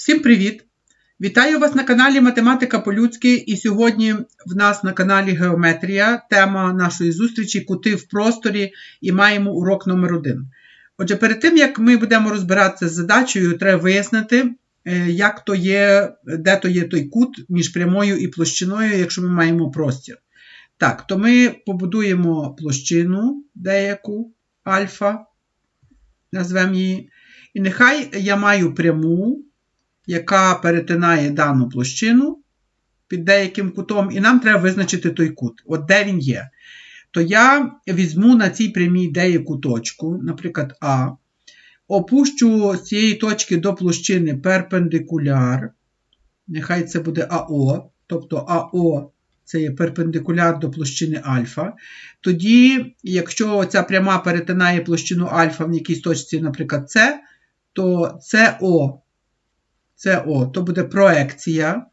Всім привіт! Вітаю вас на каналі Математика по-людськи. І сьогодні в нас на каналі Геометрія. Тема нашої зустрічі кути в просторі і маємо урок номер один. Отже, перед тим як ми будемо розбиратися з задачею, треба вияснити, е, як то є, де то є той кут між прямою і площиною, якщо ми маємо простір. Так, то ми побудуємо площину деяку альфа, назвемо її. І нехай я маю пряму, яка перетинає дану площину під деяким кутом, і нам треба визначити той кут. От де він є. То я візьму на цій прямій деяку точку, наприклад, А, опущу з цієї точки до площини перпендикуляр. Нехай це буде АО, тобто АО це є перпендикуляр до площини альфа. Тоді, якщо ця пряма перетинає площину альфа в якійсь точці, наприклад, С, то СО, СО, то буде проекція.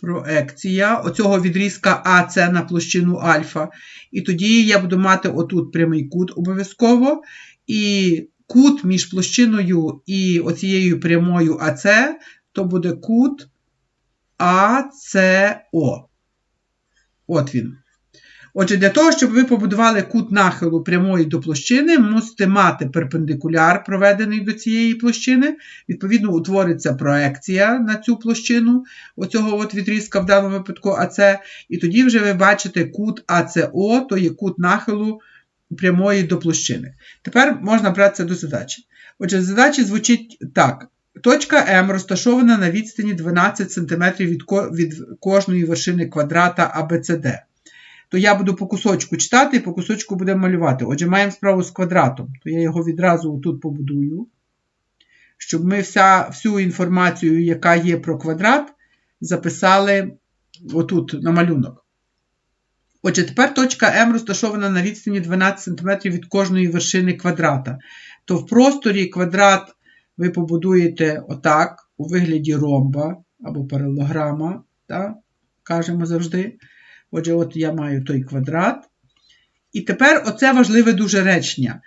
Проекція оцього відрізка АС на площину альфа. І тоді я буду мати отут прямий кут обов'язково. І кут між площиною і оцією прямою АС, то буде кут АСО. От він. Отже, для того, щоб ви побудували кут нахилу прямої до площини, мусите мати перпендикуляр, проведений до цієї площини. Відповідно, утвориться проекція на цю площину, оцього от відрізка в даному випадку АЦ. І тоді вже ви бачите кут АЦО, то є кут нахилу прямої до площини. Тепер можна братися до задачі. Отже, задача звучить так. Точка М розташована на відстані 12 см від кожної вершини квадрата ABCD то я буду по кусочку читати і по кусочку будемо малювати. Отже, маємо справу з квадратом, то я його відразу тут побудую, щоб ми вся, всю інформацію, яка є про квадрат, записали отут на малюнок. Отже, тепер точка М розташована на відстані 12 см від кожної вершини квадрата. То в просторі квадрат ви побудуєте отак, у вигляді ромба або паралограма, так, кажемо завжди. Отже, от я маю той квадрат. І тепер оце важливе дуже речення,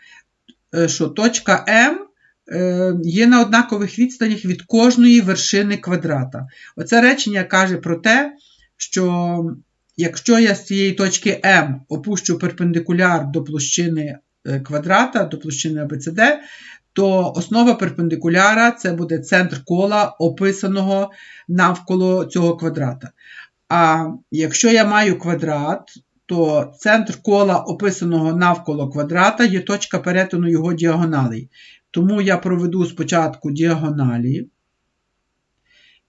е, що точка М е, є на однакових відстанях від кожної вершини квадрата. Оце речення каже про те, що якщо я з цієї точки М опущу перпендикуляр до площини е, квадрата, до площини ABCD, то основа перпендикуляра це буде центр кола, описаного навколо цього квадрата. А якщо я маю квадрат, то центр кола, описаного навколо квадрата, є точка перетину його діагоналей. Тому я проведу спочатку діагоналі.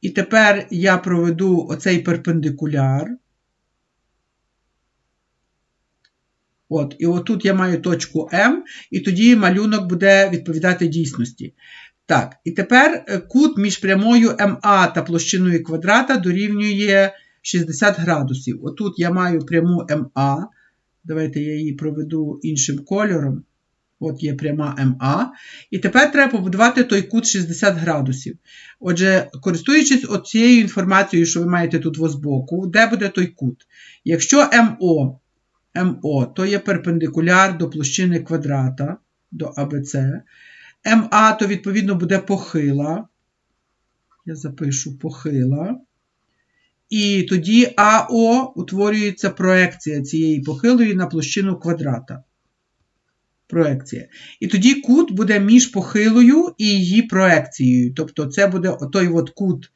І тепер я проведу оцей перпендикуляр. От, І отут я маю точку М, і тоді малюнок буде відповідати дійсності. Так, і тепер е, кут між прямою МА та площиною квадрата дорівнює 60 градусів. Отут я маю пряму МА. Давайте я її проведу іншим кольором. От є пряма МА. І тепер треба побудувати той кут 60 градусів. Отже, користуючись цією інформацією, що ви маєте тут збоку, де буде той кут? Якщо МО, МО то є перпендикуляр до площини квадрата, до АБЦ, МА, то, відповідно, буде похила. Я запишу похила. І тоді АО утворюється проекція цієї похилої на площину квадрата. Проекція. І тоді кут буде між похилою і її проекцією. Тобто це буде той от кут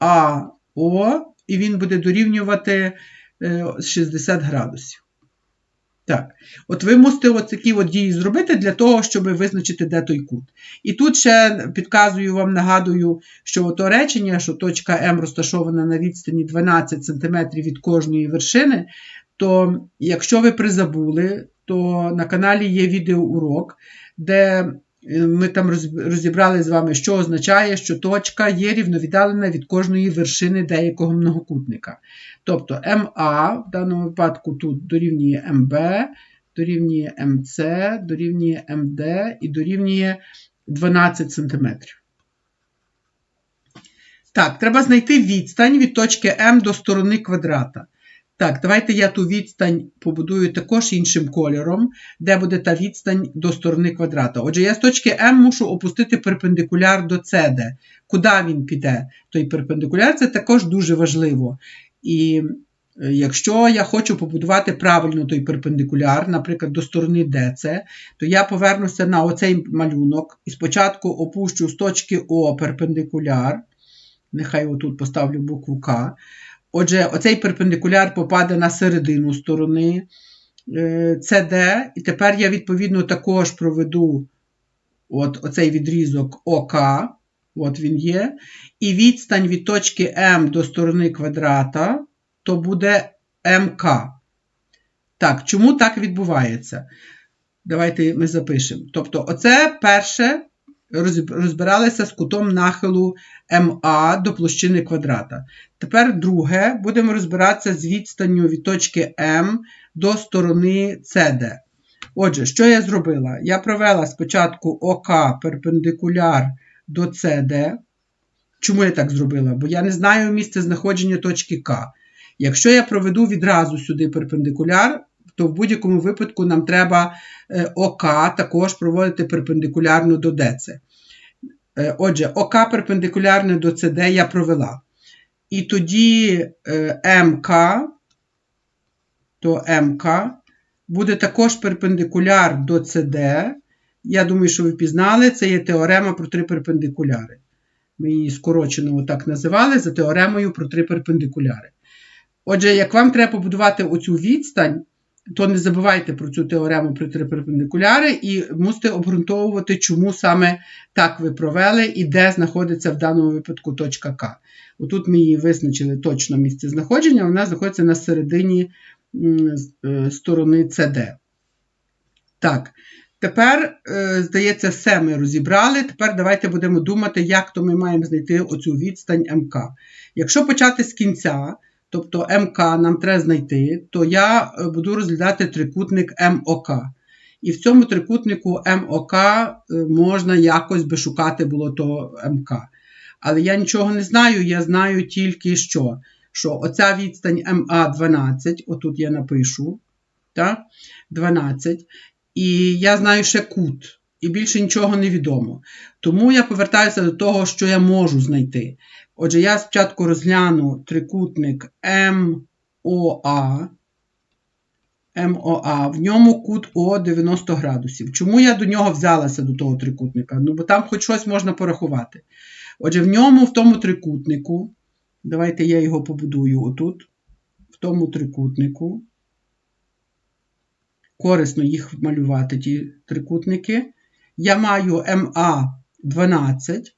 МАО, і він буде дорівнювати 60 е, градусів. Так, от ви мусите такі от дії зробити для того, щоб визначити, де той кут. І тут ще підказую вам, нагадую, що ото речення, що точка М розташована на відстані 12 см від кожної вершини, то якщо ви призабули, то на каналі є відеоурок, де ми там розібрали з вами, що означає, що точка є рівновіддалена від кожної вершини деякого многокутника. Тобто МА в даному випадку тут дорівнює МБ, дорівнює МЦ, дорівнює МД і дорівнює 12 см. Так, треба знайти відстань від точки М до сторони квадрата. Так, давайте я ту відстань побудую також іншим кольором, де буде та відстань до сторони квадрата. Отже, я з точки М мушу опустити перпендикуляр до CD. Куди він піде? Той перпендикуляр це також дуже важливо. І е, якщо я хочу побудувати правильно той перпендикуляр, наприклад, до сторони DC, то я повернуся на оцей малюнок і спочатку опущу з точки О перпендикуляр. Нехай отут поставлю букву К. Отже, оцей перпендикуляр попаде на середину сторони CD, е, і тепер я, відповідно, також проведу от оцей відрізок ОК, от він є. І відстань від точки М до сторони квадрата, то буде МК. Так, чому так відбувається? Давайте ми запишемо. Тобто, оце перше розбиралися з кутом нахилу МА до площини квадрата. Тепер друге, будемо розбиратися з відстанню від точки М до сторони CD. Отже, що я зробила? Я провела спочатку ОК перпендикуляр до CD. Чому я так зробила? Бо я не знаю місце знаходження точки К. Якщо я проведу відразу сюди перпендикуляр, то в будь-якому випадку нам треба е, ОК також проводити перпендикулярно до ДЦ. Е, отже, ОК перпендикулярне до СД я провела. І тоді е, МК, то МК буде також перпендикуляр до СД. Я думаю, що ви пізнали, це є теорема про три перпендикуляри. Ми її скорочено отак називали за теоремою про три перпендикуляри. Отже, як вам треба побудувати оцю відстань, то не забувайте про цю теорему про три перпендикуляри і мусите обґрунтовувати, чому саме так ви провели і де знаходиться в даному випадку точка К. Отут ми її визначили точно місце знаходження, вона знаходиться на середині е, сторони CD. Так, тепер, е, здається, все ми розібрали. Тепер давайте будемо думати, як то ми маємо знайти оцю відстань МК. Якщо почати з кінця тобто МК нам треба знайти, то я е, буду розглядати трикутник МОК. І в цьому трикутнику МОК е, можна якось би шукати було то МК. Але я нічого не знаю, я знаю тільки що. Що оця відстань МА12, отут я напишу. так, 12. І я знаю ще кут. І більше нічого не відомо. Тому я повертаюся до того, що я можу знайти. Отже, я спочатку розгляну трикутник МОА. МОА, в ньому кут О 90 градусів. Чому я до нього взялася до того трикутника? Ну, бо там хоч щось можна порахувати. Отже, в ньому, в тому трикутнику, давайте я його побудую отут, в тому трикутнику. Корисно їх малювати, ті трикутники. Я маю МА 12.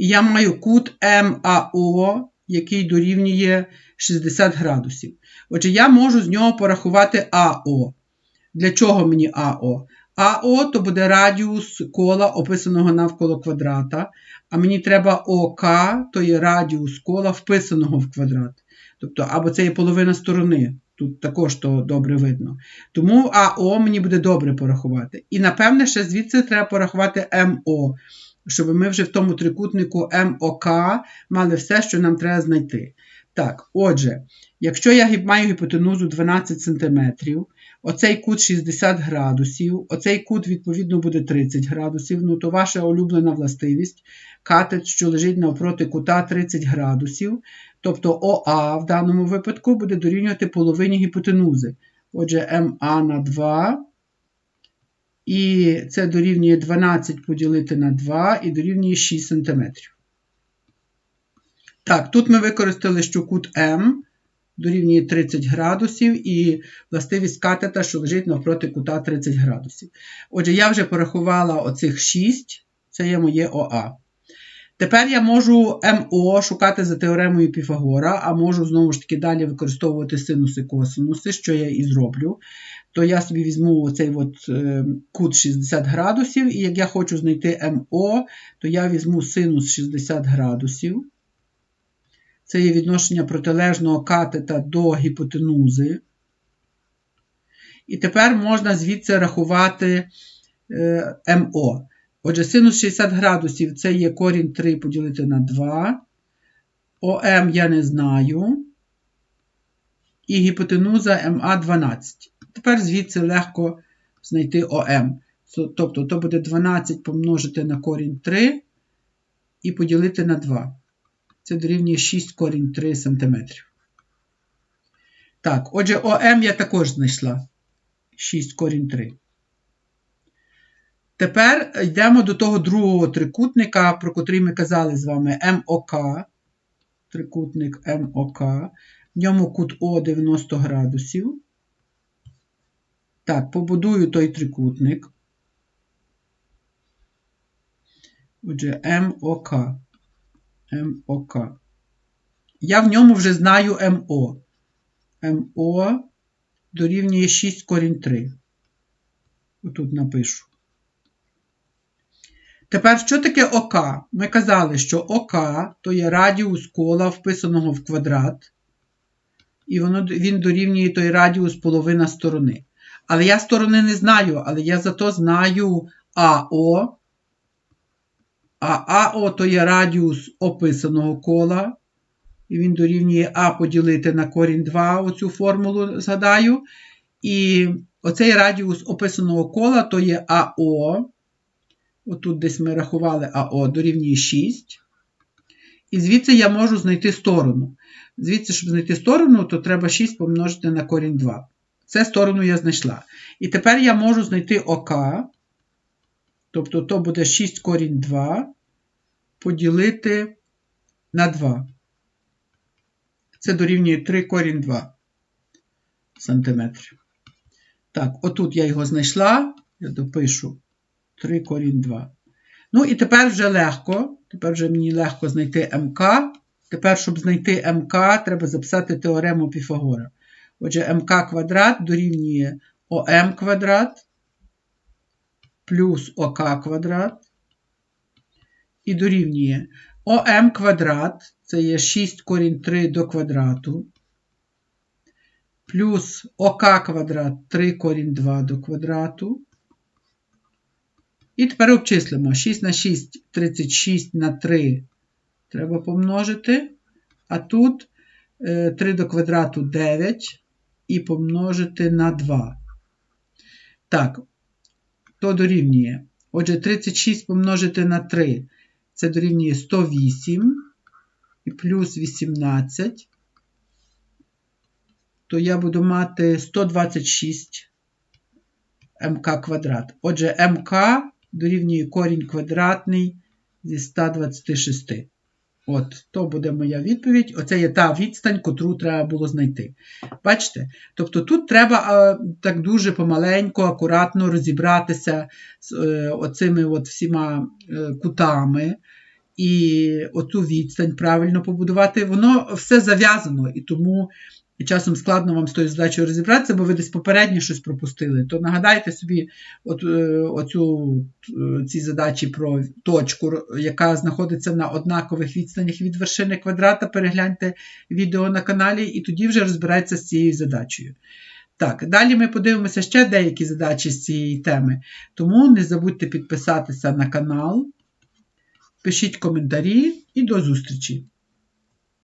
І я маю кут МАО, який дорівнює 60 градусів. Отже, я можу з нього порахувати АО. Для чого мені АО? АО то буде радіус кола, описаного навколо квадрата. А мені треба ОК, то є радіус кола, вписаного в квадрат. Тобто, або це є половина сторони. Тут також то добре видно. Тому АО мені буде добре порахувати. І, напевне, ще звідси треба порахувати МО щоб ми вже в тому трикутнику МОК мали все, що нам треба знайти. Так, отже, якщо я маю гіпотенузу 12 см, оцей кут 60 градусів, оцей кут, відповідно, буде 30 градусів, ну то ваша улюблена властивість, катет, що лежить навпроти кута 30 градусів, тобто ОА в даному випадку буде дорівнювати половині гіпотенузи. Отже, МА на 2 і це дорівнює 12 поділити на 2 і дорівнює 6 см. Так, тут ми використали, що кут М дорівнює 30 градусів і властивість катета, що лежить навпроти кута 30 градусів. Отже, я вже порахувала оцих 6, це є моє ОА. Тепер я можу МО шукати за теоремою Піфагора, а можу знову ж таки далі використовувати синуси косинуси, що я і зроблю то я собі візьму оцей от е, кут 60 градусів, і як я хочу знайти МО, то я візьму синус 60 градусів. Це є відношення протилежного катета до гіпотенузи. І тепер можна звідси рахувати е, МО. Отже, синус 60 градусів це є корінь 3 поділити на 2. ОМ я не знаю. і гіпотенуза МА 12. Тепер звідси легко знайти ОМ. Тобто, то буде 12 помножити на корінь 3 і поділити на 2. Це дорівнює 6 корінь 3 см. Так, отже, ОМ я також знайшла. 6 корінь 3. Тепер йдемо до того другого трикутника, про котрий ми казали з вами МОК. Трикутник МОК. В ньому кут О 90 градусів. Так, побудую той трикутник. Отже, МОК. МОК. Я в ньому вже знаю МО. МО дорівнює 6 корінь 3. Отут напишу. Тепер, що таке ОК? Ми казали, що ОК то є радіус кола, вписаного в квадрат. І воно, він дорівнює той радіус половина сторони. Але я сторони не знаю, але я зато знаю АО. А АО то є радіус описаного кола. І він дорівнює А поділити на корінь 2, оцю формулу згадаю. І оцей радіус описаного кола то є АО. Отут десь ми рахували АО дорівнює 6. І звідси я можу знайти сторону. Звідси, щоб знайти сторону, то треба 6 помножити на корінь 2. Це сторону я знайшла. І тепер я можу знайти ОК. Тобто, то буде 6 корінь 2 поділити на 2. Це дорівнює 3 корінь 2 см. Так, отут я його знайшла. Я допишу 3 корінь 2. Ну, і тепер вже легко. Тепер вже мені легко знайти МК. Тепер, щоб знайти МК, треба записати теорему Піфагора. Отже, МК квадрат дорівнює ОМ квадрат плюс ОК квадрат. І дорівнює ОМ квадрат, це є 6 корінь 3 до квадрату. Плюс ОК квадрат 3 корінь 2 до квадрату. І тепер обчислимо 6 на 6, 36 на 3 треба помножити. А тут 3 е, до квадрату 9 і помножити на 2. Так, то дорівнює. Отже, 36 помножити на 3 це дорівнює 108 і плюс 18. То я буду мати 126 МК квадрат. Отже, МК дорівнює корінь квадратний зі 126. От, то буде моя відповідь. Оце є та відстань, котру треба було знайти. Бачите? Тобто тут треба а, так дуже помаленьку, акуратно розібратися з е, оцими от всіма е, кутами. І оцю відстань правильно побудувати. Воно все зав'язано, і тому і часом складно вам з тою задачею розібратися, бо ви десь попередньо щось пропустили. То нагадайте собі от, е, оцю, е, ці задачі про точку, яка знаходиться на однакових відстанях від вершини квадрата. Перегляньте відео на каналі, і тоді вже розбирається з цією задачею. Так, далі ми подивимося ще деякі задачі з цієї теми. Тому не забудьте підписатися на канал, пишіть коментарі і до зустрічі!